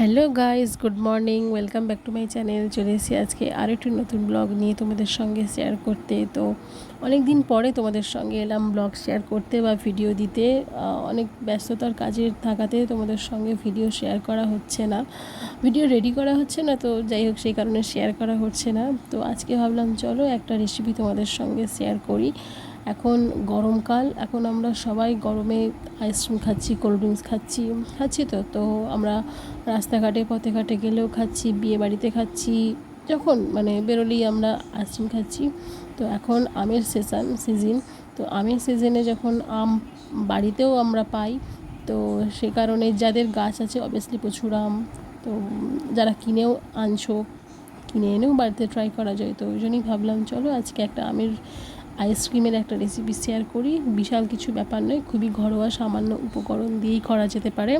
Hello guys good morning, welcome back to my channel. চলে এসেছি আজকে আরও একটি নতুন ব্লগ নিয়ে তোমাদের সঙ্গে শেয়ার করতে। তো অনেক দিন পরে তোমাদের সঙ্গে এলাম ব্লগ শেয়ার করতে বা ভিডিও দিতে। অনেক ব্যস্ততার কাজের থাকাতে তোমাদের সঙ্গে ভিডিও শেয়ার করা হচ্ছে না। ভিডিও রেডি করা হচ্ছে না, তো যাই হোক সেই কারণে শেয়ার করা হচ্ছে না। তো আজকে ভাবলাম, চলো একটা রেসিপি তোমাদের সঙ্গে শেয়ার করি। এখন গরমকাল, এখন আমরা সবাই গরমে আইসক্রিম খাচ্ছি কোল্ড ড্রিঙ্কস খাচ্ছি খাচ্ছি তো। তো আমরা রাস্তাঘাটে, পথে ঘাটে গেলেও খাচ্ছি, বিয়ে বাড়িতে খাচ্ছি, যখন মানে বেরোলেই আমরা আইসক্রিম খাচ্ছি। তো এখন আমের সেশন সিজন তো আমের সিজনে যখন আম বাড়িতেও আমরা পাই, তো সে কারণে যাদের গাছ আছে অবভিয়াসলি প্রচুর আম। তো যারা কিনেও আনছো, কিনে এনেও বাড়িতে ট্রাই করা যায়। তো ওই জন্যই ভাবলাম, চলো আজকে একটা আমের আইসক্রিমের একটা রেসিপি শেয়ার করি। বিশাল কিছু ব্যাপার নয়, খুবই ঘরোয়া সামান্য উপকরণ দিয়েই করা যেতে পারে।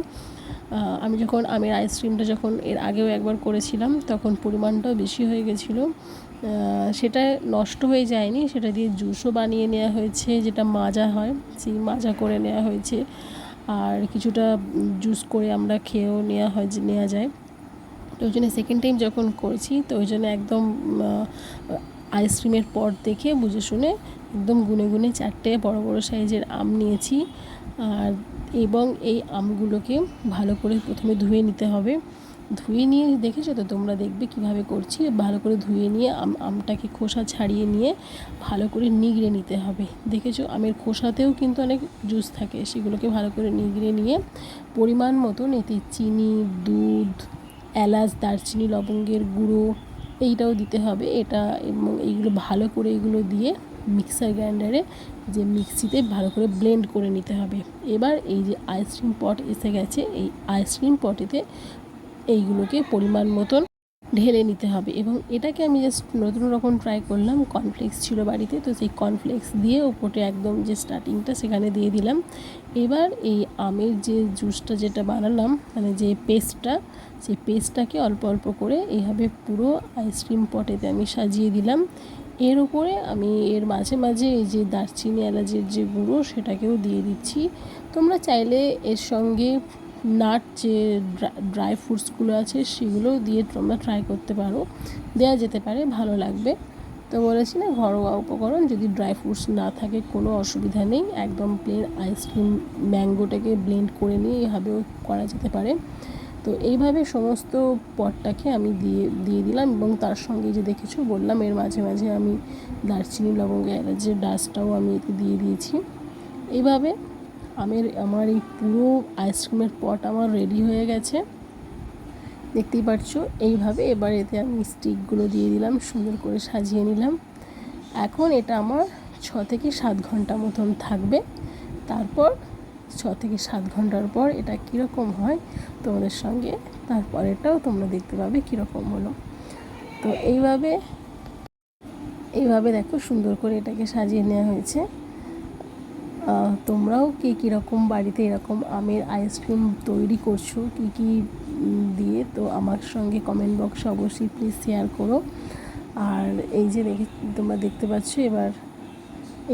আমি যখন আমের আইসক্রিমটা যখন এর আগেও একবার করেছিলাম, তখন পরিমাণটাও বেশি হয়ে গেছিল। সেটা নষ্ট হয়ে যায়নি, সেটা দিয়ে জুসও বানিয়ে নেওয়া হয়েছে, যেটা মাজা হয়, সেই মাজা করে নেওয়া হয়েছে। আর কিছুটা জুস করে আমরা খেয়েও নেওয়া হয় নেওয়া যায়। তো ওই জন্য সেকেন্ড টাইম যখন করছি, তো ওই জন্য একদম আইসক্রিমের পর দেখে, বুঝে শুনে একদম গুনে গুনে চারটে বড় বড় সাইজের আম নিয়েছি। আর এবং এই আমগুলোকে ভালো করে প্রথমে ধুয়ে নিতে হবে। ধুয়ে নিয়ে দেখেছ তো? তোমরা দেখবে কীভাবে করছি। ভালো করে ধুয়ে নিয়ে আম, আমটাকে খোসা ছাড়িয়ে নিয়ে ভালো করে নিগড়ে নিতে হবে। দেখেছ? আমের খোসাতেও কিন্তু অনেক জুস থাকে। সেগুলোকে ভালো করে নিগড়ে নিয়ে পরিমাণ মতন এতে চিনি, দুধ, এলাচ, দারচিনি, লবঙ্গের গুঁড়ো এইটাও দিতে হবে। এটা এবং এইগুলো ভালো করে এগুলো দিয়ে মিক্সার গ্রাইন্ডারে যে মিক্সিতে ভালো করে ব্লেন্ড করে নিতে হবে। এবার এই যে আইসক্রিম পট এসে গেছে, এই আইসক্রিম পটেতে এইগুলোকে পরিমাণ মতন ঢেলে নিতে হবে এবং এটাকে আমি জাস্ট নতুন রকম ট্রাই করলাম। কর্নফ্লেক্স ছিল বাড়িতে, তো সেই কর্নফ্লেক্স দিয়ে ওপরে একদম যে স্টার্টিংটা সেখানে দিয়ে দিলাম। এবার এই আমের যে জুসটা যেটা বানালাম মানে যে পেস্টটা সেই পেস্টটাকে অল্প অল্প করে এইভাবে পুরো আইসক্রিম পটেতে আমি সাজিয়ে দিলাম। এর উপরে আমি এর মাঝে মাঝে এই যে দারচিনি এলাচের যে গুঁড়ো সেটাকেও দিয়ে দিচ্ছি। তোমরা চাইলে এর সঙ্গে নাট যে ড্রাই ফ্রুটসগুলো আছে সেগুলোও দিয়ে তোমরা ট্রাই করতে পারো। দেওয়া যেতে পারে, ভালো লাগবে। তো বলেছি না, ঘরোয়া উপকরণ, যদি ড্রাই ফ্রুটস না থাকে কোনো অসুবিধা নেই। একদম প্লেন আইসক্রিম ম্যাঙ্গোটাকে ব্লেন্ড করে নিয়ে এভাবেও করা যেতে পারে। তো এইভাবে সমস্ত পটটাকে আমি দিয়ে দিয়ে দিলাম এবং তার সঙ্গে যে দেখেছ, বললাম এর মাঝে মাঝে আমি দারচিনি, লবঙ্গ, এলাচের ডাস্টটাও আমি এতে দিয়ে দিয়েছি। এইভাবে আমের, আমার এই পুরো আইসক্রিমের পট আমার রেডি হয়ে গেছে। দেখতেই পাচ্ছো, এইভাবে এবার এতে আমি স্টিকগুলো দিয়ে দিলাম, সুন্দর করে সাজিয়ে নিলাম। এখন এটা আমার ছ থেকে সাত ঘণ্টা মতন থাকবে। তারপর ছ থেকে সাত ঘণ্টার পর এটা কীরকম হয় তোমাদের সঙ্গে তারপরেটাও তোমরা দেখতে পাবে কীরকম হলো। তো এইভাবে এইভাবে দেখো সুন্দর করে এটাকে সাজিয়ে নেওয়া হয়েছে। তোমরাও কে কীরকম বাড়িতে এরকম আমের আইসক্রিম তৈরি করছ? কী কী দিয়ে? তো আমার সঙ্গে কমেন্ট বক্সে অবশ্যই প্লিজ শেয়ার করো। আর এই যে দেখে, তোমরা দেখতে পাচ্ছ এবার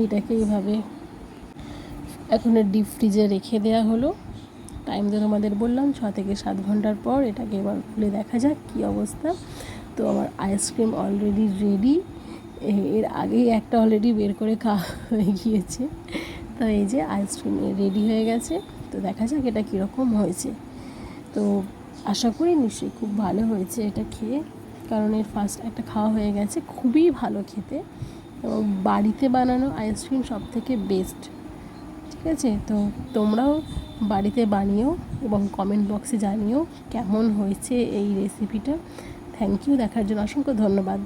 এইটাকে এইভাবে এখন ডিপ ফ্রিজে রেখে দেওয়া হলো। টাইম তো তোমাদের বললাম, ছ থেকে সাত ঘণ্টার পর এটাকে এবার খুলে দেখা যাক কী অবস্থা। তো আমার আইসক্রিম অলরেডি রেডি এর আগেই একটা অলরেডি বের করে খাওয়া হয়ে গিয়েছে। তো এই যে আইসক্রিম রেডি হয়ে গেছে, তো দেখা যাক এটা কীরকম হয়েছে। তো আশা করি নিশ্চয়ই খুব ভালো হয়েছে এটা খেয়ে, কারণ এর ফার্স্ট একটা খাওয়া হয়ে গেছে খুবই ভালো খেতে এবং বাড়িতে বানানো আইসক্রিম সব থেকে বেস্ট ঠিক আছে? তো তোমরাও বাড়িতে বানিও এবং কমেন্ট বক্সে জানিও কেমন হয়েছে এই রেসিপিটা থ্যাংক ইউ দেখার জন্য অসংখ্য ধন্যবাদ।